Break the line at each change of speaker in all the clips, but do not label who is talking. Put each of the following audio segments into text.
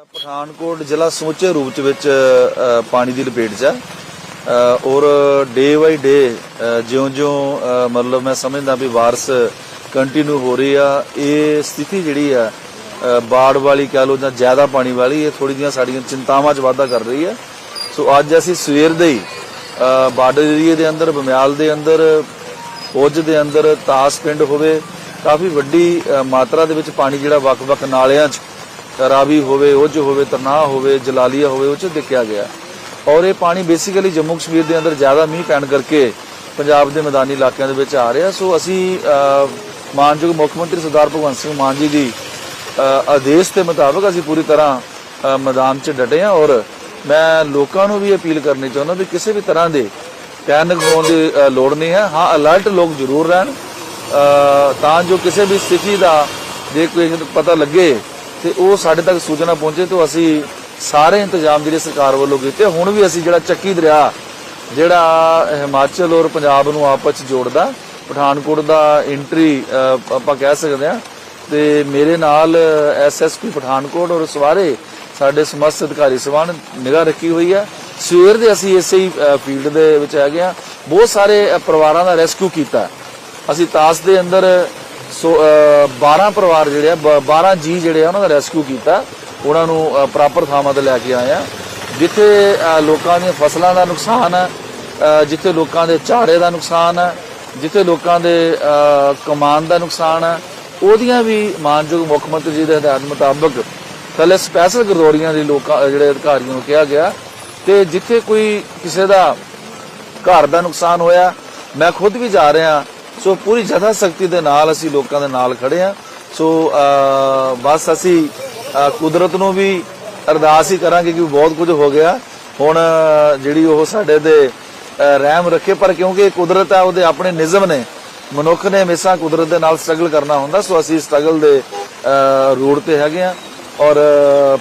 ਪਠਾਨਕੋਟ ਜ਼ਿਲ੍ਹਾ ਸਮੁੱਚੇ ਰੂਪ ਚ ਵਿੱਚ ਪਾਣੀ ਦੀ ਲਪੇਟ 'ਚ ਹੈ ਔਰ ਡੇ ਬਾਈ ਡੇ ਜਿਉਂ-ਜਿਉਂ ਮਤਲਬ ਮੈਂ ਸਮਝਦਾ ਵੀ ਵਾਰਸ ਕੰਟੀਨਿਊ ਹੋ ਰਹੀ ਆ, ਇਹ ਸਥਿਤੀ ਜਿਹੜੀ ਆ ਬਾੜ ਵਾਲੀ ਕਹਿ ਲਓ ਜਾਂ ਜ਼ਿਆਦਾ ਪਾਣੀ ਵਾਲੀ, ਇਹ ਥੋੜੀ ਜੀਆਂ ਸਾਡੀਆਂ ਚਿੰਤਾਵਾਂ 'ਚ ਵਾਧਾ ਕਰ ਰਹੀ ਹੈ ਸੋ ਅੱਜ ਅਸੀਂ ਸਵੇਰ ਦੇ ਹੀ ਬਾਰਡਰ ਏਰੀਏ ਦੇ ਅੰਦਰ, ਬਮਿਆਲ ਦੇ ਅੰਦਰ, ਪੁੱਜ ਦੇ ਅੰਦਰ ਤਾਸ ਪਿੰਡ ਹੋਵੇ, ਕਾਫੀ ਵੱਡੀ ਮਾਤਰਾ ਦੇ ਵਿੱਚ ਪਾਣੀ ਜਿਹੜਾ ਵੱਖ-ਵੱਖ ਨਾਲਿਆਂ 'ਚ ਰਾਵੀ ਹੋਵੇ ਉਜ ਹੋਵੇ ਤਰਨਾਹ ਹੋਵੇ, ਜਲਾਲੀਆ ਹੋਵੇ, ਉਹ 'ਚ ਦੇਖਿਆ ਗਿਆ। ਔਰ ਇਹ ਪਾਣੀ ਬੇਸਿਕਲੀ ਜੰਮੂ ਕਸ਼ਮੀਰ ਦੇ ਅੰਦਰ ਜ਼ਿਆਦਾ ਮੀਂਹ ਪੈਣ ਕਰਕੇ ਪੰਜਾਬ ਦੇ ਮੈਦਾਨੀ ਇਲਾਕਿਆਂ ਦੇ ਵਿੱਚ ਆ ਰਿਹਾ। ਸੋ ਅਸੀਂ ਮਾਨਯੋਗ ਮੁੱਖ ਮੰਤਰੀ ਸਰਦਾਰ ਭਗਵੰਤ ਸਿੰਘ ਮਾਨ ਜੀ ਦੀ ਆਦੇਸ਼ ਦੇ ਮੁਤਾਬਕ ਅਸੀਂ ਪੂਰੀ ਤਰ੍ਹਾਂ ਮੈਦਾਨ 'ਚ ਡਟੇ ਹਾਂ ਔਰ ਮੈਂ ਲੋਕਾਂ ਨੂੰ ਵੀ ਅਪੀਲ ਕਰਨੀ ਚਾਹੁੰਦਾ ਵੀ ਕਿਸੇ ਵੀ ਤਰ੍ਹਾਂ ਦੇ ਪੈਨਿਕ ਹੋਣ ਦੀ ਲੋੜ ਨਹੀਂ ਹੈ। ਹਾਂ ਅਲਰਟ ਲੋਕ ਜ਼ਰੂਰ ਰਹਿਣ। ਤਾਂ ਜੋ ਕਿਸੇ ਵੀ ਸਥਿਤੀ ਦਾ ਜੇ ਕੋਈ ਪਤਾ ਲੱਗੇ ਤੇ ਉਹ ਸਾਡੇ ਤੱਕ ਸੂਚਨਾ ਪਹੁੰਚੇ ਤਾਂ ਅਸੀਂ ਸਾਰੇ ਇੰਤਜ਼ਾਮ ਜਿਹੜੇ ਸਰਕਾਰ ਵੱਲੋਂ ਕੀਤੇ, ਹੁਣ ਵੀ ਅਸੀਂ ਜਿਹੜਾ ਚੱਕੀ ਦਰਿਆ, ਜਿਹੜਾ ਹਿਮਾਚਲ ਔਰ ਪੰਜਾਬ ਨੂੰ ਆਪਸ ਚ ਜੋੜਦਾ, ਪਠਾਨਕੋਟ ਦਾ ਐਂਟਰੀ ਆਪਾਂ ਕਹਿ ਸਕਦੇ ਆ ਤੇ ਮੇਰੇ ਨਾਲ ਐਸਐਸਪੀ ਪਠਾਨਕੋਟ ਔਰ ਸਵਾਰੇ ਸਾਡੇ ਸਮਸਤ ਅਧਿਕਾਰੀ ਸਵਾਨ ਨਿਗਾਹ ਰੱਖੀ ਹੋਈ ਹੈ। ਸਵੇਰ ਦੇ ਅਸੀਂ ਇਸੇ ਹੀ ਫੀਲਡ ਦੇ ਵਿੱਚ ਆ ਗਏ ਆ ਬਹੁਤ ਸਾਰੇ ਪਰਿਵਾਰਾਂ ਦਾ ਰੈਸਕਿਊ ਕੀਤਾ। ਅਸੀਂ ਤਾਸ ਦੇ ਅੰਦਰ ਸੋ ਅ, 12 ਪਰਿਵਾਰ ਜਿਹੜੇ ਆ ਬ- 12 ਜੀ ਜਿਹੜੇ ਆ ਉਹਨਾਂ ਦਾ ਰੈਸਕਿਊ ਕੀਤਾ। ਉਹਨਾਂ ਨੂੰ ਪ੍ਰੋਪਰ ਥਾਵਾਂ ਤੇ ਲੈ ਕੇ ਆਏ ਆ। ਜਿੱਥੇ ਲੋਕਾਂ ਦੀਆਂ ਫਸਲਾਂ ਦਾ ਨੁਕਸਾਨ ਹੈ ਜਿੱਥੇ ਲੋਕਾਂ ਦੇ ਝਾੜੇ ਦਾ ਨੁਕਸਾਨ ਹੈ ਜਿੱਥੇ ਲੋਕਾਂ ਦੇ ਕਮਾਨ ਦਾ ਨੁਕਸਾਨ ਹੈ ਉਹਦੀਆਂ ਵੀ ਮਾਨਯੋਗ ਮੁੱਖ ਮੰਤਰੀ ਜੀ ਦੇ ਹਦਾਇਤ ਮੁਤਾਬਕ ਥੱਲੇ ਸਪੈਸ਼ਲ ਗਰਦੋਰੀਆਂ ਦੇ ਲੋਕਾਂ ਜਿਹੜੇ ਅਧਿਕਾਰੀਆਂ ਨੂੰ ਕਿਹਾ ਗਿਆ। ਤੇ ਜਿੱਥੇ ਕੋਈ ਕਿਸੇ ਦਾ ਘਰ ਦਾ ਨੁਕਸਾਨ ਹੋਇਆ ਮੈਂ ਖੁਦ ਵੀ ਜਾ ਰਿਹਾ ਸੋ ਪੂਰੀ ਜਥਾ ਸ਼ਕਤੀ ਦੇ ਨਾਲ ਅਸੀਂ ਲੋਕਾਂ ਦੇ ਨਾਲ ਖੜੇ ਆ ਸੋ ਬਸ ਅਸੀਂ ਕੁਦਰਤ ਨੂੰ ਵੀ ਅਰਦਾਸ ਹੀ ਕਰਾਂਗੇ ਕਿ ਬਹੁਤ ਕੁਝ ਹੋ ਗਿਆ। ਹੁਣ ਜਿਹੜੀ ਉਹ ਸਾਡੇ ਦੇ ਰਹਿਮ ਰੱਖੇ ਪਰ ਕਿਉਂਕਿ ਇਹ ਕੁਦਰਤ ਹੈ ਉਹਦੇ ਆਪਣੇ ਨਿਯਮ ਨੇ। ਮਨੁੱਖ ਨੇ ਹਮੇਸ਼ਾ ਕੁਦਰਤ ਦੇ ਨਾਲ ਸਟਰਗਲ ਕਰਨਾ ਹੁੰਦਾ ਸੋ ਅਸੀਂ ਸਟਰਗਲ ਦੇ ਅਹ, ਤੇ ਹੈਗੇ ਆ ਔਰ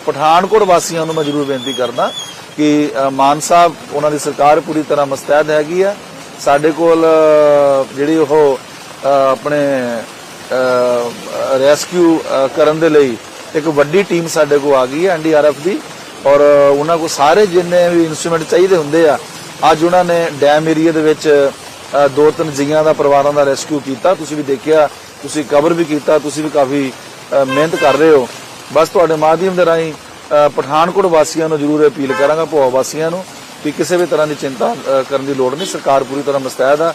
ਪਠਾਨਕੋਟ ਵਾਸੀਆਂ ਨੂੰ ਮੈਂ ਜ਼ਰੂਰ ਬੇਨਤੀ ਕਰਦਾ ਕਿ ਮਾਨ ਸਾਹਿਬ ਉਹਨਾਂ ਦੀ ਸਰਕਾਰ ਪੂਰੀ ਤਰ੍ਹਾਂ ਮਸਤੈਦ ਹੈਗੀ ਆ। ਸਾਡੇ ਕੋਲ ਜਿਹੜੀ ਉਹ ਆਪਣੇ ਰੈਸਕਿਊ ਕਰਨ ਦੇ ਲਈ ਇੱਕ ਵੱਡੀ ਟੀਮ ਸਾਡੇ ਕੋਲ ਆ ਗਈ ਹੈ ਐਨਡੀਆਰਐਫ ਦੀ। ਔਰ ਉਹਨਾਂ ਕੋਲ ਸਾਰੇ ਜਿੰਨੇ ਵੀ ਇਨਸਟਰੂਮੈਂਟ ਚਾਹੀਦੇ ਹੁੰਦੇ ਆ, ਅੱਜ ਉਹਨਾਂ ਨੇ ਡੈਮ ਏਰੀਆ ਦੇ ਵਿੱਚ ਦੋ ਤਿੰਨ ਜੀਆਂ ਦਾ, ਪਰਿਵਾਰਾਂ ਦਾ ਰੈਸਕਿਊ ਕੀਤਾ। ਤੁਸੀਂ ਵੀ ਦੇਖਿਆ, ਤੁਸੀਂ ਕਵਰ ਵੀ ਕੀਤਾ, ਤੁਸੀਂ ਵੀ ਕਾਫੀ ਮਿਹਨਤ ਕਰ ਰਹੇ ਹੋ। ਬਸ ਤੁਹਾਡੇ ਮਾਧਿਅਮ ਦੇ ਰਾਹੀਂ ਪਠਾਨਕੋਟ ਵਾਸੀਆਂ ਨੂੰ ਜ਼ਰੂਰ ਅਪੀਲ ਕਰਾਂਗਾ ਭੋਆ ਵਾਸੀਆਂ ਨੂੰ। ਵੀ ਕਿਸੇ ਵੀ ਤਰ੍ਹਾਂ ਦੀ ਚਿੰਤਾ ਕਰਨ ਦੀ ਲੋੜ ਨਹੀਂ। ਸਰਕਾਰ ਪੂਰੀ ਤਰ੍ਹਾਂ ਮਸਤੈਦ ਆ।